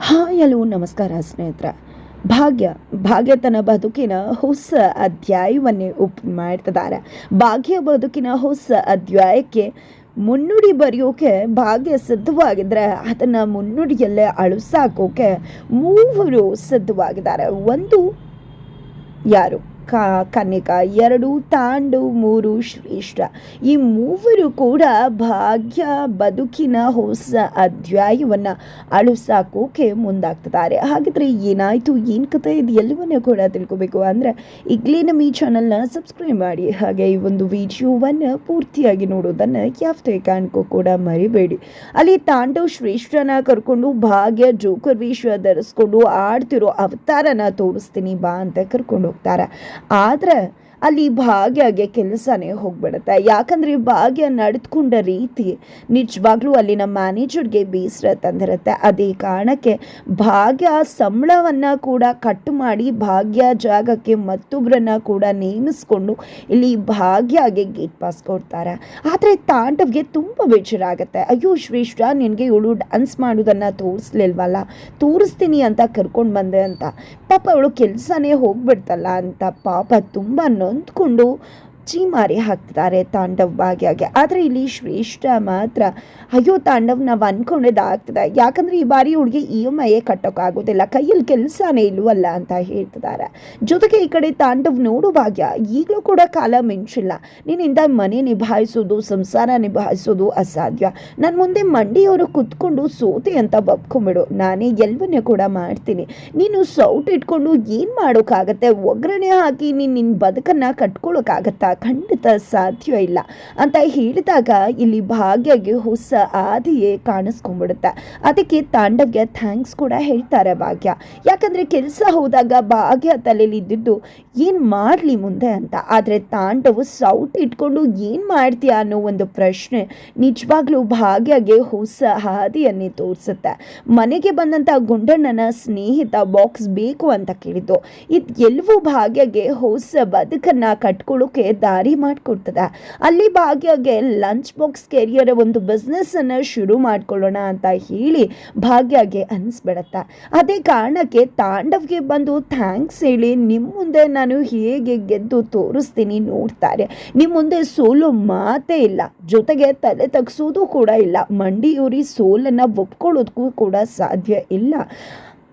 Hi, hello, ನಮಸ್ಕಾರ ಸ್ನೇಹಿತರೆ. ಭಾಗ್ಯ ಭಾಗ್ಯ ತನ್ನ ಬದುಕಿನ ಹೊಸ ಅಧ್ಯಾಯವನ್ನೇ ಓಪನ್ ಮಾಡ್ತಿದ್ದಾರೆ. ಭಾಗ್ಯ ಬದುಕಿನ ಹೊಸ ಅಧ್ಯಾಯಕ್ಕೆ ಮುನ್ನುಡಿ ಬರೆಯೋಕೆ ಭಾಗ್ಯ ಸಿದ್ಧವಾಗಿದ್ರೆ ಅದನ್ನು ಮುನ್ನುಡಿಯಲ್ಲೇ ಅಳುಸಾಕೋಕೆ ಮೂವರು ಸಿದ್ಧವಾಗಿದ್ದಾರೆ. ಒಂದು ಯಾರು? ಕ ಕನ್ನಿಕಾ ಎರಡು ತಾಂಡು, ಮೂರು ಶ್ರೇಷ್ಠ. ಈ ಮೂವರು ಕೂಡ ಭಾಗ್ಯ, ಬದುಕಿನ ಹೊಸ ಅಧ್ಯಾಯವನ್ನು ಅಳಿಸಾಕೋಕೆ ಮುಂದಾಗ್ತಿದ್ದಾರೆ. ಹಾಗಿದ್ರೆ ಏನಾಯಿತು, ಏನು ಕತೆ ಇದು ಎಲ್ಲವನ್ನೂ ಕೂಡ ತಿಳ್ಕೊಬೇಕು ಅಂದರೆ ಈಗಲೇ ನಮ್ಮ ಈ ಚಾನಲ್ನ ಸಬ್ಸ್ಕ್ರೈಬ್ ಮಾಡಿ. ಹಾಗೆ ಈ ಒಂದು ವಿಡಿಯೋವನ್ನು ಪೂರ್ತಿಯಾಗಿ ನೋಡೋದನ್ನು ಯಾವುದೇ ಕಾರಣಕ್ಕೂ ಕೂಡ ಮರಿಬೇಡಿ. ಅಲ್ಲಿ ತಾಂಡವ್ ಶ್ರೇಷ್ಠನ ಕರ್ಕೊಂಡು, ಭಾಗ್ಯ ಜೋಕರ್ ವೇಷ ಧರಿಸ್ಕೊಂಡು, ಆಡ್ತಿರೋ ಅವತಾರನ ತೋರಿಸ್ತೀನಿ, ಬಾ ಅಂತ ಕರ್ಕೊಂಡು ಹೋಗ್ತಾರೆ. ಆದ್ರೆ ಅಲ್ಲಿ ಭಾಗ್ಯಗೆ ಕೆಲಸನೇ ಹೋಗ್ಬಿಡುತ್ತೆ. ಯಾಕಂದ್ರೆ ಭಾಗ್ಯ ನಡೆದುಕೊಂಡ ರೀತಿ ನಿಜವಾಗ್ಲೂ ಅಲ್ಲಿನ ಮ್ಯಾನೇಜರ್ಗೆ ಬೇಸರ ತಂದಿರುತ್ತೆ. ಅದೇ ಕಾರಣಕ್ಕೆ ಭಾಗ್ಯ ಸಂಬಳವನ್ನ ಕೂಡ ಕಟ್ ಮಾಡಿ ಭಾಗ್ಯ ಜಾಗಕ್ಕೆ ಮತ್ತೊಬ್ಬರನ್ನ ಕೂಡ ನೇಮಿಸ್ಕೊಂಡು ಇಲ್ಲಿ ಭಾಗ್ಯಗೆ ಗೇಟ್ ಪಾಸ್ ಕೊಡ್ತಾರೆ. ಆದರೆ ತಾಂಡವ್ಗೆ ತುಂಬ ಬೇಜಾರ ಆಗುತ್ತೆ ಅಯ್ಯೋ ಶ್ರೇಷ್ಠ, ನಿನಗೆ ಇವಳು ಡ್ಯಾನ್ಸ್ ಮಾಡೋದನ್ನು ತೋರಿಸ್ಲಿಲ್ವಲ್ಲ? ತೋರಿಸ್ತೀನಿ ಅಂತ ಕರ್ಕೊಂಡು ಬಂದೆ ಅಂತ. ಪಾಪ ಅವಳು ಕೆಲಸನೇ ಹೋಗ್ಬಿಡ್ತಲ್ಲ ಅಂತ. ಪಾಪ ತುಂಬ ಅಂದ್ಕೊಂಡು ನೊಂದ್ಕೊಂಡು ಮಾರಿ ಹಾಕ್ತಾರೆ ತಾಂಡವ್ ಭಾಗ್ಯಗೆ ಆದರೆ ಇಲ್ಲಿ ಶ್ರೇಷ್ಠ ಮಾತ್ರ. ಅಯ್ಯೋ, ತಾಂಡವ್ ನಾವು ಅನ್ಕೊಂಡಿದ್ದು ಆಗ್ತದೆ. ಯಾಕಂದ್ರೆ ಈ ಬಾರಿ ಹುಡುಗಿ ಇ ಎಂ ಐ ಕಟ್ಟೋಕ್ಕಾಗೋದಿಲ್ಲ ಕೈಯಲ್ಲಿ ಕೆಲಸನೇ ಇಲ್ವಲ್ಲ ಅಂತ ಹೇಳ್ತಿದ್ದಾರೆ. ಜೊತೆಗೆ ಈ ಕಡೆ ತಾಂಡವ್ ನೋಡು ಭಾಗ್ಯ, ಈಗಲೂ ಕೂಡ ಕಾಲ ಮಿಂಚಿಲ್ಲ. ನಿನ್ನಿಂದ ಮನೆ ನಿಭಾಯಿಸೋದು, ಸಂಸಾರ ನಿಭಾಯಿಸೋದು ಅಸಾಧ್ಯ. ನನ್ನ ಮುಂದೆ ಮಂಡಿಯವರು ಕುತ್ಕೊಂಡು ಸೋತೆ ಅಂತ ಬಬ್ಕೊಂಬಿಡು. ನಾನೇ ಎಲ್ಲವನ್ನೂ ಕೂಡ ಮಾಡ್ತೀನಿ. ನೀನು ಸೌಟ್ ಇಟ್ಕೊಂಡು ಏನು ಮಾಡೋಕ್ಕಾಗತ್ತೆ? ಒಗ್ಗರಣೆ ಹಾಕಿ ನೀನು ನಿನ್ನ ಬದುಕನ್ನು ಕಟ್ಕೊಳ್ಳೋಕ್ಕಾಗತ್ತಾ ಖಂಡಿತ ಸಾಧ್ಯ ಇಲ್ಲ ಅಂತ ಹೇಳಿದಾಗ ಇಲ್ಲಿ ಭಾಗ್ಯಗೆ ಹೊಸ ಆದಿಯೇ ಕಾಣಿಸ್ಕೊಂಡ್ಬಿಡುತ್ತೆ. ಅದಕ್ಕೆ ತಾಂಡವ್ಗೆ ಥ್ಯಾಂಕ್ಸ್ ಕೂಡ ಹೇಳ್ತಾರೆ ಭಾಗ್ಯ. ಯಾಕಂದ್ರೆ ಕೆಲಸ ಹೋದಾಗ ಭಾಗ್ಯ ತಲೆಯಲ್ಲಿ ಇದ್ದಿದ್ದು, ಏನು ಮಾಡಲಿ ಮುಂದೆ ಅಂತ? ಆದರೆ ತಾಂಡವು ಸೌಟ್ ಇಟ್ಕೊಂಡು ಏನು ಮಾಡ್ತೀಯ ಅನ್ನೋ ಒಂದು ಪ್ರಶ್ನೆ ನಿಜವಾಗ್ಲೂ ಭಾಗ್ಯಗೆ ಹೊಸ ಹಾದಿಯನ್ನೇ ತೋರಿಸುತ್ತೆ. ಮನೆಗೆ ಬಂದಂಥ ಗುಂಡಣ್ಣನ ಸ್ನೇಹಿತ ಬಾಕ್ಸ್ ಬೇಕು ಅಂತ ಕೇಳಿದ್ದು. ಇದು ಎಲ್ಲವೂ ಭಾಗ್ಯಗೆ ಹೊಸ ಬದುಕನ್ನ ಕಟ್ಕೊಳ್ಳೋಕೆ ದಾರಿ ಮಾಡಿಕೊಡ್ತದೆ. ಅಲ್ಲಿ ಭಾಗ್ಯಗೆ ಲಂಚ್ ಬಾಕ್ಸ್ ಕೆರಿಯರ್ ಒಂದು ಬಿಸ್ನೆಸ್ಸನ್ನು ಶುರು ಮಾಡ್ಕೊಳ್ಳೋಣ ಅಂತ ಹೇಳಿ ಭಾಗ್ಯಗೆ ಅನಿಸ್ಬಿಡತ್ತೆ. ಅದೇ ಕಾರಣಕ್ಕೆ ತಾಂಡವ್ಗೆ ಬಂದು ಥ್ಯಾಂಕ್ಸ್ ಹೇಳಿ ನಿಮ್ಮ ಮುಂದೆ ನಾನು ಹೇಗೆ ಗೆದ್ದು ತೋರಿಸ್ತೀನಿ ನೋಡ್ತಾರೆ. ನಿಮ್ಮ ಮುಂದೆ ಸೋಲು ಮಾತೇ ಇಲ್ಲ. ಜೊತೆಗೆ ತಲೆ ತಗ್ಸೋದು ಕೂಡ ಇಲ್ಲ. ಮಂಡಿಯೂರಿ ಸೋಲನ್ನು ಒಪ್ಕೊಳ್ಳೋದಕ್ಕೂ ಕೂಡ ಸಾಧ್ಯ ಇಲ್ಲ.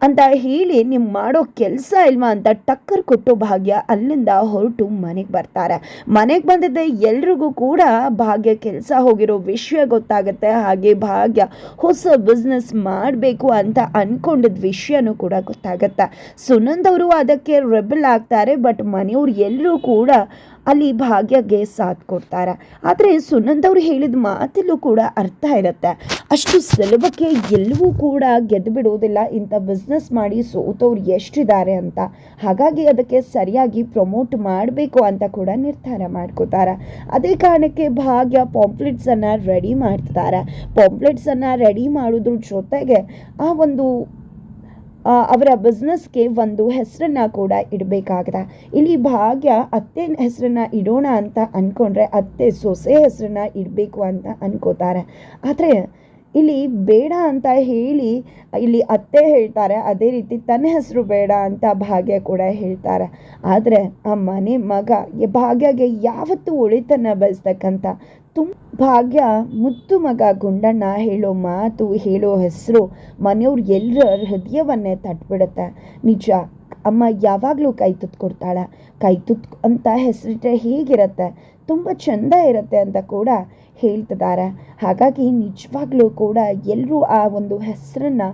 ಅಂತ ಹೇಳಿ ನಿಮ್ಮ ಮಾಡೋ ಕೆಲಸ ಇಲ್ವಾ ಅಂತ ಟಕ್ಕರ್ ಕೊಟ್ಟು ಭಾಗ್ಯ ಅಲ್ಲಿಂದ ಹೊರಟು ಮನೆಗೆ ಬರ್ತಾರೆ. ಮನೆಗೆ ಬಂದಿದ್ದೆ ಎಲ್ರಿಗೂ ಕೂಡ ಭಾಗ್ಯ ಕೆಲಸ ಹೋಗಿರೋ ವಿಷಯ ಗೊತ್ತಾಗುತ್ತೆ. ಹಾಗೆ ಭಾಗ್ಯ ಹೊಸ ಬಿಸ್ನೆಸ್ ಮಾಡಬೇಕು ಅಂತ ಅಂದ್ಕೊಂಡಿದ್ದ ವಿಷಯನೂ ಕೂಡ ಗೊತ್ತಾಗುತ್ತೆ. ಸುನಂದ್ ಅವರು ಅದಕ್ಕೆ ರೆಬಲ್ ಆಗ್ತಾರೆ ಬಟ್ ಮನೆಯವ್ರು ಎಲ್ಲರೂ ಕೂಡ ಅಲ್ಲಿ ಭಾಗ್ಯಗೆ ಸಾಥ್ ಕೊಡ್ತಾರೆ. ಆದರೆ ಸುನಂದ್ ಅವರು ಹೇಳಿದ ಮಾತಲ್ಲೂ ಕೂಡ ಅರ್ಥ ಇರುತ್ತೆ. ಅಷ್ಟು ಸುಲಭಕ್ಕೆ ಎಲ್ಲವೂ ಕೂಡ ಗೆದ್ದು ಬಿಡೋದಿಲ್ಲ ಇಂಥ ಬಿಸ್ನೆಸ್ ಮಾಡಿ ಸೋತವ್ರು ಎಷ್ಟಿದ್ದಾರೆ ಅಂತ. ಹಾಗಾಗಿ ಅದಕ್ಕೆ ಸರಿಯಾಗಿ ಪ್ರಮೋಟ್ ಮಾಡಬೇಕು ಅಂತ ಕೂಡ ನಿರ್ಧಾರ ಮಾಡ್ಕೋತಾರೆ. ಅದೇ ಕಾರಣಕ್ಕೆ ಭಾಗ್ಯ ಪಾಂಪ್ಲೆಟ್ಸನ್ನು ರೆಡಿ ಮಾಡ್ತಿದ್ದಾರೆ. ಪಾಂಪ್ಲೆಟ್ಸನ್ನು ರೆಡಿ ಮಾಡೋದ್ರ ಜೊತೆಗೆ ಆ ಒಂದು ಅವರ ಬಿಸ್ನೆಸ್ಗೆ ಒಂದು ಹೆಸರನ್ನು ಕೂಡ ಇಡಬೇಕಾಗಿದೆ. ಇಲ್ಲಿ ಭಾಗ್ಯ ಅತ್ತೆ ಹೆಸರನ್ನು ಇಡೋಣ ಅಂತ ಅಂದ್ಕೊಂಡ್ರೆ ಅತ್ತೆ ಸೊಸೆ ಹೆಸರನ್ನು ಇಡಬೇಕು ಅಂತ ಅನ್ಕೋತಾರೆ. ಆದರೆ ಇಲ್ಲಿ ಬೇಡ ಅಂತ ಹೇಳಿ, ಇಲ್ಲಿ ಅತ್ತೆ ಹೇಳ್ತಾರೆ, ಅದೇ ರೀತಿ ತನ್ನ ಹೆಸರು ಬೇಡ ಅಂತ ಭಾಗ್ಯ ಕೂಡ ಹೇಳ್ತಾರೆ. ಆದರೆ ಆ ಮನೆ ಮಗ ಭಾಗ್ಯಗೆ ಯಾವತ್ತೂ ಒಳಿತನ್ನು ಬಯಸ್ತಕ್ಕಂಥ ತುಂಬ ಭಾಗ್ಯ ಮುತ್ತು ಮಗ ಗುಂಡಣ್ಣ ಹೇಳೋ ಮಾತು ಹೇಳೋ ಹೆಸರು ಮನೆಯವ್ರು ಎಲ್ಲರ ಹೃದಯವನ್ನೇ ತಟ್ಬಿಡುತ್ತೆ. ನಿಜ, ಅಮ್ಮ ಯಾವಾಗಲೂ ಕೈ ತುತ್ತು ಕೊಡ್ತಾಳೆ ಕೈ ತುತ್ತು ಅಂತ ಹೆಸರಿಟ್ರೆ ಹೇಗಿರುತ್ತೆ? ತುಂಬ ಚಂದ ಇರುತ್ತೆ ಅಂತ ಕೂಡ ಹೇಳ್ತಿದ್ದಾರೆ ಹಾಗಾಗಿ ನಿಜವಾಗ್ಲೂ ಕೂಡ ಎಲ್ಲರೂ ಆ ಒಂದು ಹೆಸರನ್ನು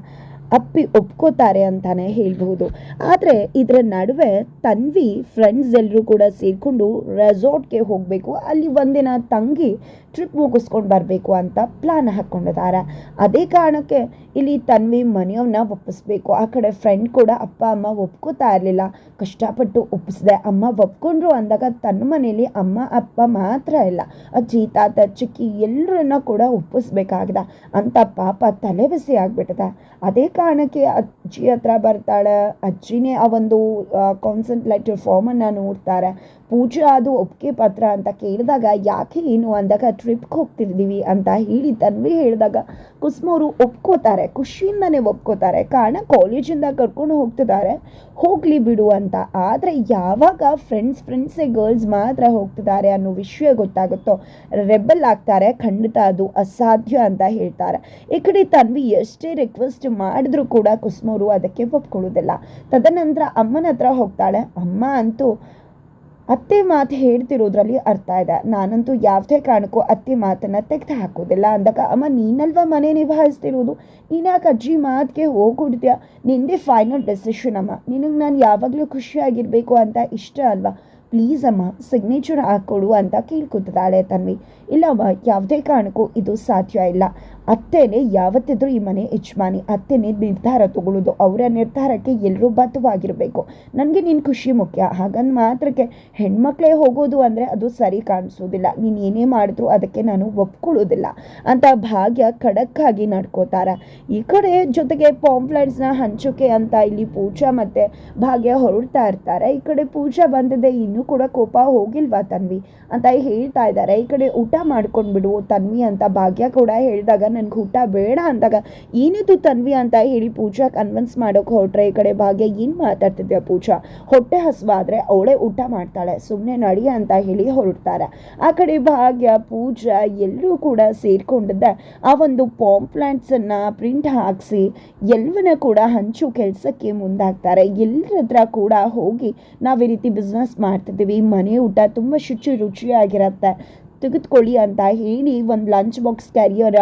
ಅಪ್ಪಿ ಒಪ್ಕೋತಾರೆ ಅಂತಾನೆ ಹೇಳ್ಬಹುದು. ಆದರೆ ಇದರ ನಡುವೆ ತನ್ವಿ ಫ್ರೆಂಡ್ಸ್ ಎಲ್ಲರೂ ಕೂಡ ಸೇರಿಕೊಂಡು ರೆಸಾರ್ಟ್ಗೆ ಹೋಗಬೇಕು. ಅಲ್ಲಿ ಒಂದಿನ ತಂಗಿ ಟ್ರಿಪ್ ಮುಗಿಸ್ಕೊಂಡು ಬರಬೇಕು ಅಂತ ಪ್ಲಾನ್ ಹಾಕ್ಕೊಂಡಿದ್ದಾರೆ ಅದೇ ಕಾರಣಕ್ಕೆ ಇಲ್ಲಿ ತನ್ವಿ ಮನೆಯವ್ರನ್ನ ಒಪ್ಪಿಸ್ಬೇಕು. ಆ ಕಡೆ ಫ್ರೆಂಡ್ ಕೂಡ ಅಪ್ಪ, ಅಮ್ಮ ಒಪ್ಕೋತಾ ಇರಲಿಲ್ಲ. ಕಷ್ಟಪಟ್ಟು ಒಪ್ಪಿಸಿದೆ. ಅಮ್ಮ ಒಪ್ಕೊಂಡ್ರು ಅಂದಾಗ ತನ್ನ ಮನೇಲಿ ಅಮ್ಮ, ಅಪ್ಪ ಮಾತ್ರ ಇಲ್ಲ. ಅಜ್ಜಿ, ತಾತ, ಚಿಕ್ಕಿ ಎಲ್ಲರನ್ನ ಕೂಡ ಒಪ್ಪಿಸ್ಬೇಕಾಗಿದೆ. ಅಂತ ಪಾಪ ತಲೆ ಬಿಸಿ ಆಗ್ಬಿಟ್ಟಿದೆ. ಅದೇ ಕಾರಣಕ್ಕೆ ಅಜ್ಜಿ ಹತ್ರ ಬರ್ತಾಳೆ. ಅಜ್ಜಿನೇ ಆ ಒಂದು ಕಾನ್ಸಂಟ್ರೇಟರ್ ಫಾರ್ಮನ್ನು ನೋಡ್ತಾರೆ. ಪೂಜಾ, ಅದು ಒಪ್ಪಿಗೆ ಪತ್ರ ಅಂತ ಕೇಳಿದಾಗ, ಯಾಕೆ ಏನು ಅಂದಾಗ ಟ್ರಿಪ್ಗೆ ಹೋಗ್ತಿದ್ದೀವಿ ಅಂತ ಹೇಳಿ ತನ್ವಿ ಹೇಳಿದಾಗ ಕುಸ್ಮೋರು ಒಪ್ಕೋತಾರೆ, ಖುಷಿಯಿಂದನೇ ಒಪ್ಕೋತಾರೆ. ಕಾರಣ ಕಾಲೇಜಿಂದ ಕರ್ಕೊಂಡು ಹೋಗ್ತಿದ್ದಾರೆ. ಹೋಗಲಿ ಬಿಡು ಅಂತ. ಆದರೆ ಯಾವಾಗ ಫ್ರೆಂಡ್ಸ್ ಫ್ರೆಂಡ್ಸೇ ಗರ್ಲ್ಸ್ ಮಾತ್ರ ಹೋಗ್ತಿದ್ದಾರೆ ಅನ್ನೋ ವಿಷಯ ಗೊತ್ತಾಗುತ್ತೋ, ರೆಬಲ್ ಆಗ್ತಾರೆ. ಖಂಡಿತ ಅದು ಅಸಾಧ್ಯ ಅಂತ ಹೇಳ್ತಾರೆ. ಈ ಕಡೆ ತನ್ವಿ ಎಷ್ಟೇ ರಿಕ್ವೆಸ್ಟ್ ಮಾಡಿದ್ರೂ ಕೂಡ ಕುಸ್ಮೋರು ಅದಕ್ಕೆ ಒಪ್ಕೊಳ್ಳೋದಿಲ್ಲ ತದನಂತರ ಅಮ್ಮನ ಹತ್ರ ಹೋಗ್ತಾಳೆ. ಅಮ್ಮ ಅಂತೂ ಅತ್ತೆ ಮಾತು ಹೇಳ್ತಿರೋದ್ರಲ್ಲಿ ಅರ್ಥ ಇದೆ. ನಾನಂತೂ ಯಾವುದೇ ಕಾರಣಕ್ಕೂ ಅತ್ತೆ ಮಾತನ್ನು ತೆಗೆದು ಹಾಕೋದಿಲ್ಲ ಅಂದಾಗ, ಅಮ್ಮ, ನೀನಲ್ವ ಮನೆ ನಿಭಾಯಿಸ್ತಿರೋದು? ನೀನ್ಯಾಕೆ ಅಜ್ಜಿ ಮಾತಿಗೆ ಹೋಗ್ಬಿಡ್ತೀಯ? ನಿಂದೇ ಫೈನಲ್ ಡೆಸಿಷನ್ ಅಮ್ಮ. ನಿನಗೆ ನಾನು ಯಾವಾಗಲೂ ಖುಷಿಯಾಗಿರಬೇಕು ಅಂತ ಇಷ್ಟ ಅಲ್ವಾ? ಪ್ಲೀಸ್ ಅಮ್ಮ ಸಿಗ್ನೇಚರ್ ಹಾಕ್ಕೊಡು ಅಂತ ಕೇಳ್ಕೊತಿದ್ದಾಳೆ ತನ್ವಿ. ಇಲ್ಲಮ್ಮ, ಯಾವುದೇ ಕಾರಣಕ್ಕೂ ಇದು ಸಾಧ್ಯ ಇಲ್ಲ. ಅತ್ತೆನೇ, ಯಾವತ್ತಿದ್ರೂ ಈ ಮನೆ ಯಜಮಾನಿ, ಅತ್ತೆನೇ ನಿರ್ಧಾರ ತಗೊಳ್ಳೋದು ಅವರ ನಿರ್ಧಾರಕ್ಕೆ ಎಲ್ಲರೂ ಬದ್ಧವಾಗಿರಬೇಕು. ನನಗೆ ನಿನ್ನ ಖುಷಿ ಮುಖ್ಯ. ಹಾಗಂದು ಮಾತ್ರಕ್ಕೆ ಹೆಣ್ಮಕ್ಳೇ ಹೋಗೋದು ಅಂದರೆ ಅದು ಸರಿ ಕಾಣಿಸೋದಿಲ್ಲ. ನೀನು ಏನೇ ಮಾಡಿದ್ರು ಅದಕ್ಕೆ ನಾನು ಒಪ್ಕೊಳ್ಳೋದಿಲ್ಲ. ಅಂತ ಭಾಗ್ಯ ಖಡಕ್ಕಾಗಿ ನಡ್ಕೋತಾರೆ. ಈ ಕಡೆ ಜೊತೆಗೆ ಪಾಂಪ್ಲೆಟ್ಸ್ನ ಹಂಚೋಕೆ ಅಂತ ಇಲ್ಲಿ ಪೂಜಾ ಮತ್ತು ಭಾಗ್ಯ ಹೊರಡ್ತಾ ಇರ್ತಾರೆ. ಈ ಕಡೆ ಪೂಜಾ ಬಂದಿದೆ, ಇನ್ನೂ ಕೂಡ ಕೋಪ ಹೋಗಿಲ್ವಾ ತನ್ವಿ? ಅಂತ ಹೇಳ್ತಾ ಇದ್ದಾರೆ. ಈ ಕಡೆ ಊಟ ಮಾಡ್ಕೊಂಡ್ಬಿಡು ತನ್ವಿ ಅಂತ ಭಾಗ್ಯ ಕೂಡ ಹೇಳಿದಾಗ ನನ್ಗೆ ಊಟ ಬೇಡ ಅಂದಾಗ, ಏನಿದು ತನ್ವಿ ಅಂತ ಹೇಳಿ ಪೂಜಾ ಕನ್ವಿನ್ಸ್ ಮಾಡೋಕೆ ಹೊರಟ್ರೆ, ಈ ಕಡೆ ಭಾಗ್ಯ ಏನು ಮಾತಾಡ್ತಿದ್ಯಾ ಪೂಜಾ? ಹೊಟ್ಟೆ ಹಸುವಾದರೆ ಅವಳೇ ಊಟ ಮಾಡ್ತಾಳೆ ಸುಮ್ಮನೆ ನಡಿ ಅಂತ ಹೇಳಿ ಹೊರಡ್ತಾರೆ. ಆ ಕಡೆ ಭಾಗ್ಯ, ಪೂಜಾ ಎಲ್ಲರೂ ಕೂಡ ಸೇರಿಕೊಂಡಿದ್ದೆ ಆ ಒಂದು ಪಾಂಪ್ಲಾಂಟ್ಸನ್ನು ಪ್ರಿಂಟ್ ಹಾಕಿಸಿ ಎಲ್ಲವನ್ನ ಕೂಡ ಹಂಚು ಕೆಲಸಕ್ಕೆ ಮುಂದಾಗ್ತಾರೆ. ಎಲ್ಲರ ಹತ್ರ ಕೂಡ ಹೋಗಿ ನಾವು ಈ ರೀತಿ ಬಿಸ್ನೆಸ್ ಮಾಡ್ತಿದ್ದೀವಿ. ಮನೆ ಊಟ ತುಂಬ ಶುಚಿ ರುಚಿಯಾಗಿರುತ್ತೆ. ತೆಗೆದುಕೊಳ್ಳಿ ಅಂತ ಹೇಳಿ ಒಂದು ಲಂಚ್ ಬಾಕ್ಸ್ ಕ್ಯಾರಿಯರ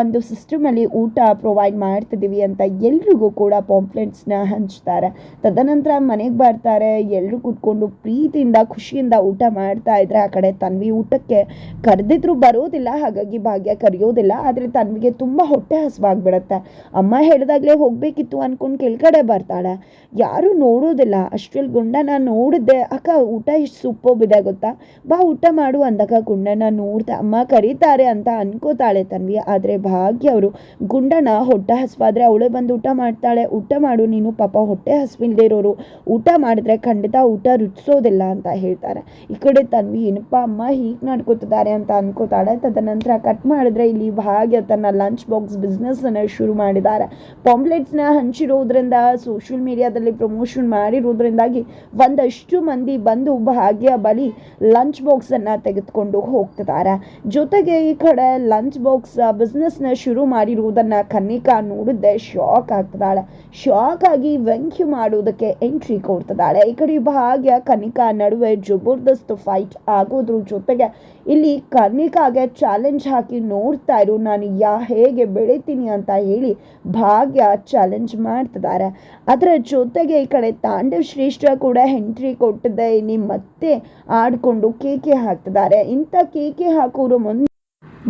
ಒಂದು ಸಿಸ್ಟಮಲ್ಲಿ ಊಟ ಪ್ರೊವೈಡ್ ಮಾಡ್ತಿದ್ದೀವಿ ಅಂತ ಎಲ್ರಿಗೂ ಕೂಡ ಪಾಂಪ್ಲೆಟ್ಸ್ನ ಹಂಚ್ತಾರೆ. ತದನಂತರ ಮನೆಗೆ ಬರ್ತಾರೆ ಎಲ್ಲರೂ ಕೂತ್ಕೊಂಡು ಪ್ರೀತಿಯಿಂದ, ಖುಷಿಯಿಂದ ಊಟ ಮಾಡ್ತಾ ಇದ್ರೆ ಆ ಕಡೆ ತನ್ವಿ ಊಟಕ್ಕೆ ಕರೆದಿದ್ರು ಬರೋದಿಲ್ಲ, ಹಾಗಾಗಿ ಭಾಗ್ಯ ಕರೆಯೋದಿಲ್ಲ, ಆದರೆ ತನ್ವಿಗೆ ತುಂಬ ಹೊಟ್ಟೆ ಹಸುವಾಗ್ಬಿಡತ್ತೆ. ಅಮ್ಮ ಹೇಳಿದಾಗಲೇ ಹೋಗಬೇಕಿತ್ತು ಅಂದ್ಕೊಂಡು ಕೆಳಗಡೆ ಬರ್ತಾಳೆ. ಯಾರೂ ನೋಡೋದಿಲ್ಲ, ಅಷ್ಟ್ರಲ್ಲಿ ಗುಂಡನ ನೋಡಿದ್ದೆ, ಅಕ್ಕ, ಊಟ ಇಷ್ಟು ಸೂಪೋಬಿದೆ ಗೊತ್ತಾ? ಬಾ, ಊಟ ಮಾಡು ಅಂದಾಗ ಗುಂಡನ ನೋಡ್ದೆ ಅಮ್ಮ ಕರೀತಾರೆ ಅಂತ ಅನ್ಕೋತಾಳೆ ತನ್ವಿ ಆದರೆ ಭಾಗ್ಯ ಅವರು ಗುಂಡನ ಹೊಟ್ಟೆ ಹಸ್ವಾದ್ರೆ ಅವಳೇ ಬಂದು ಊಟ ಮಾಡ್ತಾಳೆ. ಊಟ ಮಾಡು, ನೀನು ಪಾಪ ಹೊಟ್ಟೆ ಹಸ್ವಿಲ್ದೆ ಇರೋರು. ಊಟ ಮಾಡಿದ್ರೆ ಖಂಡಿತ ಊಟ ರುಚಿಸೋದಿಲ್ಲ ಅಂತ ಹೇಳ್ತಾರೆ. ಈ ಕಡೆ ತನ್ವಿ, ಏನಪ್ಪ ಅಮ್ಮ ಹೀಗೆ ನಡ್ಕೋತಿದ್ದಾರೆ ಅಂತ ಅನ್ಕೋತಾಳೆ. ತದನಂತರ ಕಟ್ ಮಾಡಿದ್ರೆ ಇಲ್ಲಿ ಭಾಗ್ಯ ತನ್ನ ಲಂಚ್ ಬಾಕ್ಸ್ ಬಿಸ್ನೆಸ್ಸನ್ನು ಶುರು ಮಾಡಿದ್ದಾರೆ. ಪಾಂಪ್ಲೆಟ್ಸ್ನ ಹಂಚಿರೋದ್ರಿಂದ ಸೋಷಿಯಲ್ ಮೀಡಿಯಾದಲ್ಲಿ ಪ್ರಮೋಷನ್ ಮಾಡಿರೋದ್ರಿಂದಾಗಿ ಒಂದಷ್ಟು ಮಂದಿ ಬಂದು ಭಾಗ್ಯ ಬಳಿ ಲಂಚ್ ಬಾಕ್ಸನ್ನು ತೆಗೆದುಕೊಂಡು ಹೋಗ್ತಿದ್ದಾರೆ. ಜೊತೆಗೆ ಈ ಕಡೆ ಲಂಚ್ ಬಾಕ್ಸ್ ಬಿಸ್ನೆಸ್ನ ಶುರು ಮಾಡಿರುವುದನ್ನ ಕನ್ನಿಕಾ ನೋಡಿದ್ದೆ. ಶಾಕ್ ಆಗ್ತಿದ್ದಾಳೆ. ಶಾಕ್ ಆಗಿ ವ್ಯಂಗ್ಯ ಮಾಡೋದಕ್ಕೆ ಎಂಟ್ರಿ ಕೊಡ್ತಿದ್ದಾಳೆ. ಈ ಕಡೆ ಭಾಗ್ಯ ಕನಿಕಾ ನಡುವೆ ಜಬರ್ದಸ್ತ್ ಫೈಟ್ ಆಗೋದ್ರ ಜೊತೆಗೆ ಇಲ್ಲಿ ಕನ್ನಿಕಾಗೆ ಚಾಲೆಂಜ್ ಹಾಕಿ ನೋಡ್ತಾ ಇರು, ನಾನು ಯಾ, ಹೇಗೆ ಬೆಳಿತೀನಿ ಅಂತ ಹೇಳಿ ಭಾಗ್ಯ ಚಾಲೆಂಜ್ ಮಾಡ್ತಿದ್ದಾರೆ. ಅದರ ಜೊತೆಗೆ ಈ ಕಡೆ ತಾಂಡವ್ ಶ್ರೇಷ್ಠ ಕೂಡ ಎಂಟ್ರಿ ಕೊಟ್ಟಿದ್ದೆ ಇಲ್ಲಿ ಮತ್ತೆ ಆಡ್ಕೊಂಡು ಕೇಕೆ ಹಾಕ್ತಿದ್ದಾರೆ. ಇಂಥ ಕೇಕೆ ಹಾಕೋರು ಮುಂದೆ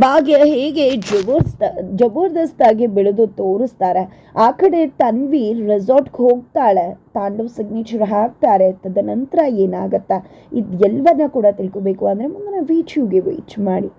ಭಾಗ್ಯ ಹೇಗೆ ಜಬರ್ದಸ್ತ್ ಜಬರ್ದಸ್ತಾಗಿ ಬೆಳೆದು ತೋರಿಸ್ತಾರೆ. ಆ ಕಡೆ ತನ್ವಿ ರೆಸಾರ್ಟ್ಗೆ ಹೋಗ್ತಾಳೆ. ತಾಂಡವ್ ಸಿಗ್ನೇಚರ್ ಹಾಕ್ತಾರೆ. ತದನಂತರ ಏನಾಗತ್ತಾ? ಇದು ಎಲ್ಲವನ್ನ ಕೂಡ ತಿಳ್ಕೊಬೇಕು. ಅಂದರೆ ಮುಂದಿನ ವೀಚುಗೆ ವೀಚ್ ಮಾಡಿ.